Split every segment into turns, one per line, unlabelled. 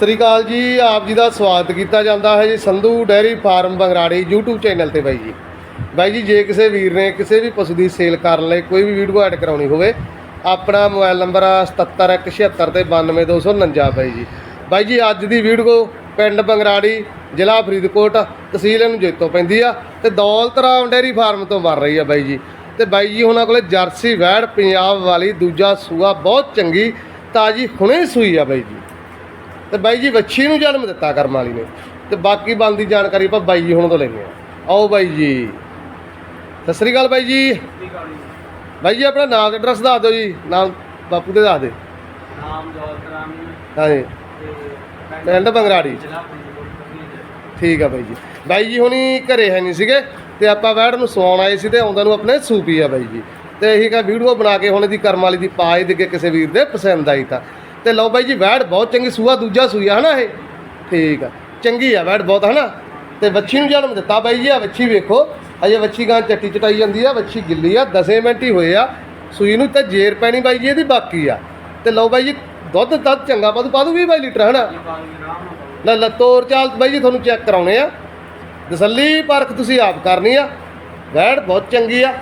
ਸ੍ਰੀ ਅਕਾਲ ਜੀ, ਆਪ ਜੀ ਦਾ ਸਵਾਗਤ ਕੀਤਾ ਜਾਂਦਾ ਹੈ ਜੀ Sandhu dairy farm Bangrari YouTube channel ਤੇ ਬਾਈ ਜੀ। ਬਾਈ ਜੀ, ਜੇ ਕਿਸੇ ਵੀਰ ਨੇ ਕਿਸੇ ਵੀ ਪਸ਼ੂ ਦੀ ਸੇਲ ਕਰਨ ਲਈ ਕੋਈ ਵੀ ਵੀਡੀਓ ਐਡ ਕਰਾਉਣੀ ਹੋਵੇ, ਆਪਣਾ ਮੋਬਾਈਲ ਨੰਬਰ ਆ 7717 ਤੇ 92249 ਬਾਈ ਜੀ। ਬਾਈ ਜੀ, ਅੱਜ ਦੀ ਵੀਡੀਓ ਪਿੰਡ ਬੰਗਰਾੜੀ, ਜ਼ਿਲ੍ਹਾ ਫਰੀਦਕੋਟ, ਤਹਿਸੀਲ ਨੂੰ ਜੇਤੋਂ ਪੈਂਦੀ ਆ ਤੇ ਦੌਲਤ ਰਾਮ ਡੈਰੀ ਫਾਰਮ ਤੋਂ ਬਣ ਰਹੀ ਆ ਬਾਈ ਜੀ। ਤੇ ਬਾਈ ਜੀ, ਉਹਨਾਂ ਕੋਲੇ ਜਰਸੀ ਵੈੜ, ਪੰਜਾਬ ਵਾਲੀ, ਦੂਜਾ ਸੂਆ ਬਹੁਤ ਚੰਗੀ, ਤਾਜੀ ਹੁਣੇ ਸੂਈ ਆ ਬਾਈ ਜੀ। ਤੇ ਬਾਈ ਜੀ ਵੱਛੀ ਨੂੰ ਜਨਮ ਦਿੱਤਾ ਕਰਮ ਵਾਲੀ ਨੇ। ਤੇ ਬਾਕੀ ਬਣਦੀ ਜਾਣਕਾਰੀ ਆਪਾਂ ਬਾਈ ਜੀ ਹੁਣ ਤੋਂ ਲੈਂਦੇ ਆ ਆਓ ਬਾਈ ਜੀ। ਸਤਿ ਸ੍ਰੀ ਅਕਾਲ ਬਾਈ ਜੀ। ਬਾਈ ਜੀ ਆਪਣਾ ਨਾਮ ਤੇ ਐਡਰੈਸ ਦੱਸ ਦਿਓ ਜੀ। ਨਾਮ ਬਾਪੂ ਦੇ ਦੱਸ ਦੇ।
ਨਾਮ ਦੌਲਤ ਰਾਮ ਜੀ
ਹਾਂਜੀ। ਪਿੰਡ ਬੰਗਰਾੜੀ। ਠੀਕ ਆ ਬਾਈ ਜੀ। ਬਾਈ ਜੀ ਹੁਣੀ ਘਰੇ ਹੈ ਨਹੀਂ ਸੀਗੇ ਤੇ ਆਪਾਂ ਵੈੜ ਨੂੰ ਸਵਾਉਣ ਆਏ ਸੀ ਤੇ ਆਉਂਦਾ ਨੂੰ ਆਪਣੇ ਸੂਪੀ ਆ ਬਾਈ ਜੀ। ਤੇ ਇਹੀ ਕਾ ਵੀਡੀਓ ਬਣਾ ਕੇ ਹੁਣ ਇਹਦੀ ਕਰਮ ਵਾਲੀ ਦੀ ਪਾਏ ਦੇ ਕਿਸੇ ਵੀਰ ਦੇ ਪਸੰਦ ਆਈ ਤਾਂ। ਤੇ ਲਓ ਬਾਈ ਜੀ, ਵੈੜ ਬਹੁਤ ਚੰਗੀ, ਸੂਆ ਦੂਜਾ ਸੂਆ ਹਨਾ ਇਹ? ਠੀਕ ਆ। ਚੰਗੀ ਆ, ਵੈੜ ਬਹੁਤ, ਹਨਾ? ਤੇ ਵੱਛੀ ਨੂੰ ਜਨਮ ਦਿੱਤਾ ਬਾਈ ਜੀ, ਆ ਵੱਛੀ ਵੇਖੋ। ਅਜੇ ਵੱਛੀ ਗਾਂ ਚੱਟੀ ਚਟਾਈ ਜਾਂਦੀ ਆ, ਵੱਛੀ ਗਿੱਲੀ ਆ 10 ਮਿੰਟ ਹੀ ਹੋਏ ਆ। ਸੂਈ ਨੂੰ ਤਾਂ ਜੇਰ ਪੈਣੀ ਬਾਈ ਜੀ, ਇਹਦੀ ਬਾਕੀ ਆ। ਤੇ ਲਓ ਬਾਈ ਜੀ, ਦੁੱਧ ਤਾਂ ਚੰਗਾ ਪਾਦੂ ਪਾਦੂ 20 ਬਾਈ ਲੀਟਰ, ਹਨਾ?
ਇਹ ਬਾਗ ਦੇ
ਲੈ ਲੱਤੋਰ ਚਾਲ ਬਾਈ ਜੀ, ਤੁਹਾਨੂੰ ਚੈੱਕ ਕਰਾਉਣੇ ਆ। ਤਸੱਲੀ ਪਰਖ ਤੁਸੀਂ ਆਪ ਕਰਨੀ ਆ। ਵੈੜ ਬਹੁਤ ਚੰਗੀ ਆ।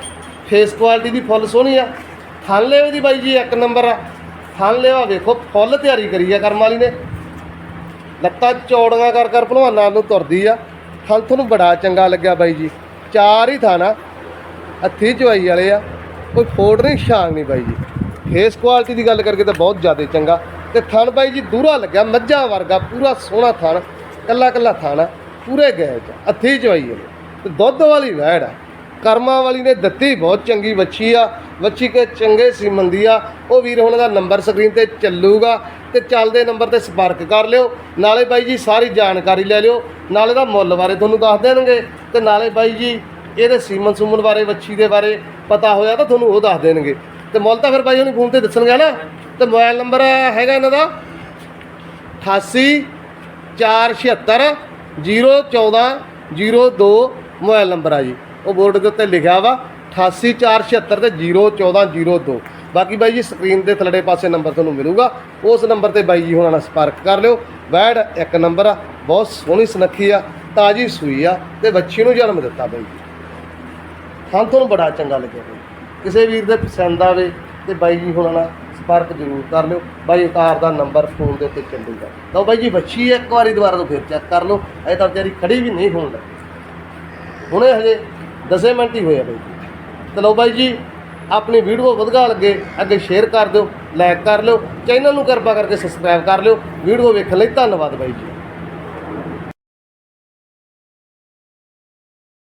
ਫੇਸ ਕੁਆਲਿਟੀ ਦੀ ਫੁੱਲ ਸੋਹਣੀ ਆ। ਥਣ ਲੈਵੇ ਦੀ ਬਾਈ ਜੀ, ਇੱਕ ਨੰਬਰ ਆ। ਥਣ ਲੈਵਾ ਵੇਖੋ ਫੁੱਲ ਤਿਆਰੀ ਕਰੀ ਆ ਕਰਮ ਵਾਲੀ ਨੇ। ਲੱਤਾਂ ਚੌੜੀਆਂ ਕਰ ਕਰ ਭਲਵਾਨਾਂ ਨੂੰ ਤੁਰਦੀ ਆ। ਥਣ ਤੁਹਾਨੂੰ ਬੜਾ ਚੰਗਾ ਲੱਗਿਆ ਬਾਈ ਜੀ। ਚਾਰ ਹੀ ਥਾਣਾ ਹੱਥੀ ਚਵਾਈ ਵਾਲੇ ਆ। ਕੋਈ ਫੋੜ ਨਹੀਂ ਛਾਂਗ ਨਹੀਂ ਬਾਈ ਜੀ। ਫੇਸ ਕੁਆਲਿਟੀ ਦੀ ਗੱਲ ਕਰਕੇ ਤਾਂ ਬਹੁਤ ਜ਼ਿਆਦਾ ਚੰਗਾ। ਤੇ ਥਣ ਬਾਈ ਜੀ ਦੂਰਾ ਲੱਗਿਆ ਮੱਝਾਂ ਵਰਗਾ ਪੂਰਾ ਸੋਹਣਾ ਥਣ। ਕੱਲਾ ਕੱਲਾ ਥਣ ਆ, ਪੂਰੇ ਗਏ ਚ ਹੱਥੀ ਚਵਾਈ ਵਾਲੇ। ਤੇ ਦੁੱਧ ਵਾਲੀ ਵੈੜ ਆ। ਕਰਮਾਂ ਵਾਲੀ ਨੇ ਦਿੱਤੀ ਬਹੁਤ ਚੰਗੀ ਵੱਛੀ ਆ। ਵੱਛੀ ਕੇ ਚੰਗੇ ਸੀਮੰਦੀ ਆ। ਉਹ ਵੀਰ ਹੁਣ ਦਾ ਨੰਬਰ ਸਕਰੀਨ ਤੇ ਚੱਲੂਗਾ ਤੇ ਚੱਲਦੇ ਨੰਬਰ ਤੇ ਸੰਪਰਕ ਕਰ ਲਿਓ। ਨਾਲੇ ਬਾਈ ਜੀ, ਸਾਰੀ ਜਾਣਕਾਰੀ ਲੈ ਲਿਓ। ਨਾਲੇ ਦਾ ਮੁੱਲ ਬਾਰੇ ਤੁਹਾਨੂੰ ਦੱਸ ਦੇਣਗੇ ਤੇ ਨਾਲੇ ਬਾਈ ਜੀ, ਇਹਦੇ ਸੀਮਨ ਸੂਮਨ ਬਾਰੇ, ਵੱਛੀ ਦੇ ਬਾਰੇ ਪਤਾ ਹੋਇਆ ਤਾਂ ਤੁਹਾਨੂੰ ਉਹ ਦੱਸ ਦੇਣਗੇ। ਤੇ ਮੁੱਲ ਤਾਂ ਫਿਰ ਬਾਈ ਉਹਨੂੰ ਫੋਨ ਤੇ ਦੱਸਣਗੇ ਨਾ। ਤੇ ਮੋਬਾਈਲ ਨੰਬਰ ਹੈਗਾ ਇਹਨਾਂ ਦਾ 88 476 014 02 ਮੋਬਾਈਲ ਨੰਬਰ ਆ ਜੀ। ਉਹ ਬੋਰਡ ਦੇ ਉੱਤੇ ਲਿਖਿਆ ਵਾ। 88476 ਤੇ 01402 ਬਾਕੀ ਬਾਈ ਜੀ, ਸਕਰੀਨ ਦੇ ਥੱਲੜੇ ਪਾਸੇ ਨੰਬਰ ਤੁਹਾਨੂੰ ਮਿਲੂਗਾ। ਉਸ ਨੰਬਰ ਤੇ ਬਾਈ ਜੀ ਹੁਣਾਂ ਨਾਲ ਸੰਪਰਕ ਕਰ ਲਿਓ। ਵੈੜ ਇੱਕ ਨੰਬਰ ਆ, ਬਹੁਤ ਸੋਹਣੀ ਸੁਨੱਖੀ ਆ, ਤਾਜੀ ਸੂਈ ਆ ਤੇ ਬੱਚੀ ਨੂੰ ਜਨਮ ਦਿੱਤਾ ਬਾਈ ਜੀ। ਹਾਂ, ਤੁਹਾਨੂੰ ਬੜਾ ਚੰਗਾ ਲੱਗਿਆ ਬਾਈ। ਕਿਸੇ ਵੀਰ ਦੇ ਪਸੰਦ ਆਵੇ ਤੇ ਬਾਈ ਜੀ ਹੁਣਾਂ ਨਾਲ ਸੰਪਰਕ ਜ਼ਰੂਰ ਕਰ ਲਿਓ। ਬਾਈ ਉਤਾਰ ਦਾ ਨੰਬਰ ਫੋਨ ਦੇ ਉੱਤੇ ਚੱਲੂਗਾ ਲਓ ਬਾਈ ਜੀ, ਬੱਚੀ ਇੱਕ ਵਾਰੀ ਦੁਬਾਰਾ ਤੋਂ ਫਿਰ ਚੈੱਕ ਕਰ ਲਓ। ਅਜੇ ਤਾਂ ਵਿਚਾਰੀ ਖੜੀ ਵੀ ਨਹੀਂ ਹੋਣ ਲੱਗੀ। ਹੁਣੇ ਹਜੇ 10 ਮਿੰਟ ਹੀ ਹੋਇਆ ਬਾਈ ਜੀ। ਤੇ ਲਓ ਬਾਈ ਜੀ, ਆਪਣੀ ਵੀਡੀਓ ਵਧਗਾ ਲੱਗੇ, ਅੱਗੇ ਸ਼ੇਅਰ ਕਰ ਦਿਓ ਲਾਈਕ ਕਰ ਲਿਓ ਚੈਨਲ ਨੂੰ ਕਿਰਪਾ ਕਰਕੇ ਸਬਸਕ੍ਰਾਈਬ ਕਰ ਲਿਓ, ਵੀਡੀਓ ਵੇਖਣ ਲਈ ਧੰਨਵਾਦ ਬਾਈ ਜੀ।